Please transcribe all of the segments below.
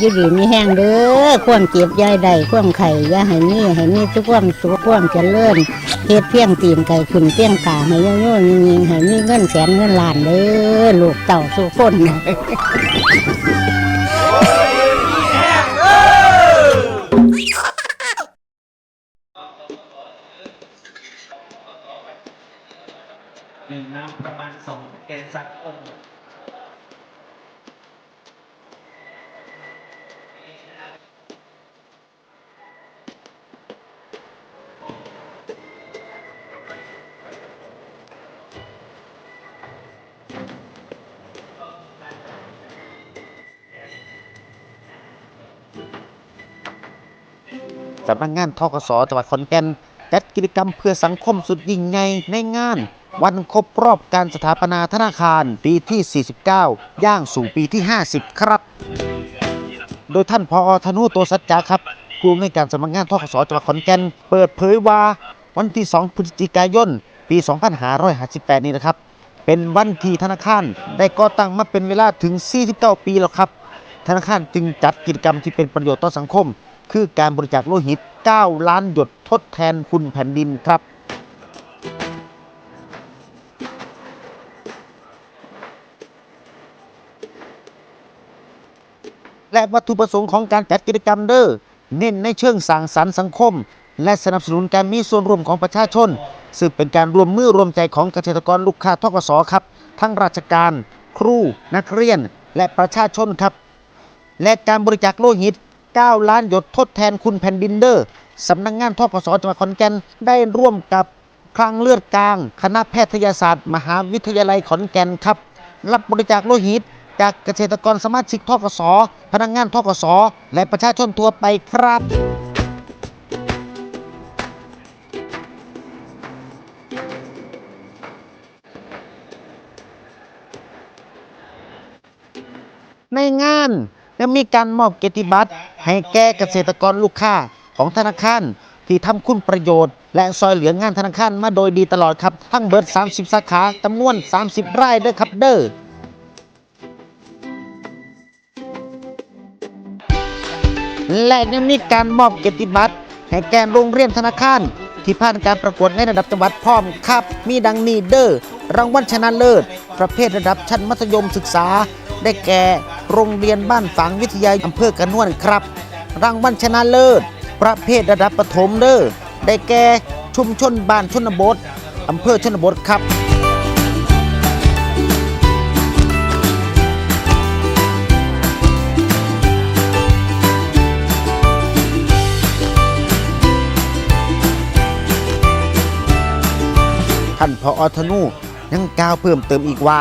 ยืดดีมีแห้งเด้อความเจ็บอยายใดความไข่อยาให้มีให้มีทุกความสุขความเจริญเฮ็ดเพียงตีนไก่ขึ้นเพียงกาให้โยโย่ยิงๆให้มีเงินแสนเงินล้านเด้อลูกเต่าสุกคนหนึ่งน้ำประมาณสองแกนสักองค์ สำนักงานทกสจังหวัดขอนแก่นจัดกิจกรรมเพื่อสังคมสุดยิ่งใหญ่ในงาน วันครบรอบการสถาปนาธนาคารปีที่ 49 ย่างสู่ปีที่ 50 ครับ โดยท่านพอธนูโตสัจจาครับผู้อำนวยการสำนักงานทกสจังหวัดขอนแก่นเปิดเผยว่าวันที่ 2 พฤศจิกายน ปี 2558 นี้นะครับ เป็นวันที่ธนาคารได้ก่อตั้งมาเป็นเวลาถึง 49 ปีแล้วครับ ธนาคารจึงจัดกิจกรรมที่เป็นประโยชน์ต่อสังคม คือการบริจาคโลหิต 9 ล้านหยดทดแทนคุณแผ่นดินครับและวัตถุประสงค์ของการจัดกิจกรรมเด้อเน้นในเชิงสร้างสรรค์สังคม และสนับสนุนการมีส่วนร่วมของประชาชน ซึ่งเป็นการรวมมือรวมใจของเกษตรกรลูกค้าทกสครับ ทั้งราชการ ครู นักเรียน และประชาชนครับ และการบริจาคโลหิต 9 ล้านหยดทดแทนคุณแผ่นดินเดอร์สำนักงงานทกสจังหวัดขอนแก่นได้ร่วมกับคลังเลือดกลาง คณะแพทยศาสตร์ มหาวิทยาลัยขอนแก่นครับ รับบริจาคโลหิต จากเกษตรกรสมาชิกทกส พนักงานทกส และประชาชนทั่วไปครับในงานยังมีการมอบเกียรติบัตร ให้แก่เกษตรกรลูกค้าของธนาคารที่ทำคุณประโยชน์ และซอยเหลืองานธนาคารมาโดยดีตลอดครับ ทั้งเบิด30 สาขาจำนวน 30รายเด้อครับเด้อและยังมีการมอบเกียรติบัตรให้แก่โรงเรียนธนาคาร ที่ผ่านการประกวดในระดับจังหวัดพร้อมครับ มีดังนี้เด้อรางวัลชนะเลิศ ประเภทระดับชั้นมัธยมศึกษา ได้แก่ โรงเรียนบ้านฝางวิทยาอำเภอกระนวนครับ รางวัลชนะเลิศ ประเภทระดับประถมเด้อได้แก่ชุมชนบ้านชนบทอำเภอชนบทครับท่านพออธนูยังกล่าวเพิ่มเติมอีกว่า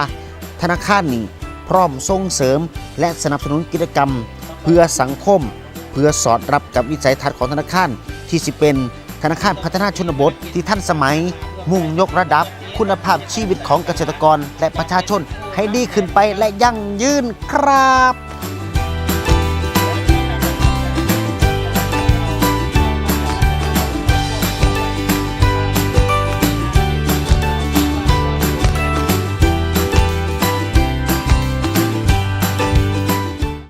ธนาคารนี้ พร้อมส่งเสริม และสนับสนุนกิจกรรม เพื่อสังคม เพื่อสอดรับกับวิสัยทัศน์ของธนาคาร ที่สิเป็นธนาคารพัฒนาชนบทที่ท่านสมัย มุ่งยกระดับ คุณภาพชีวิตของเกษตรกรและประชาชนให้ดีขึ้นไปและยั่งยืนครับ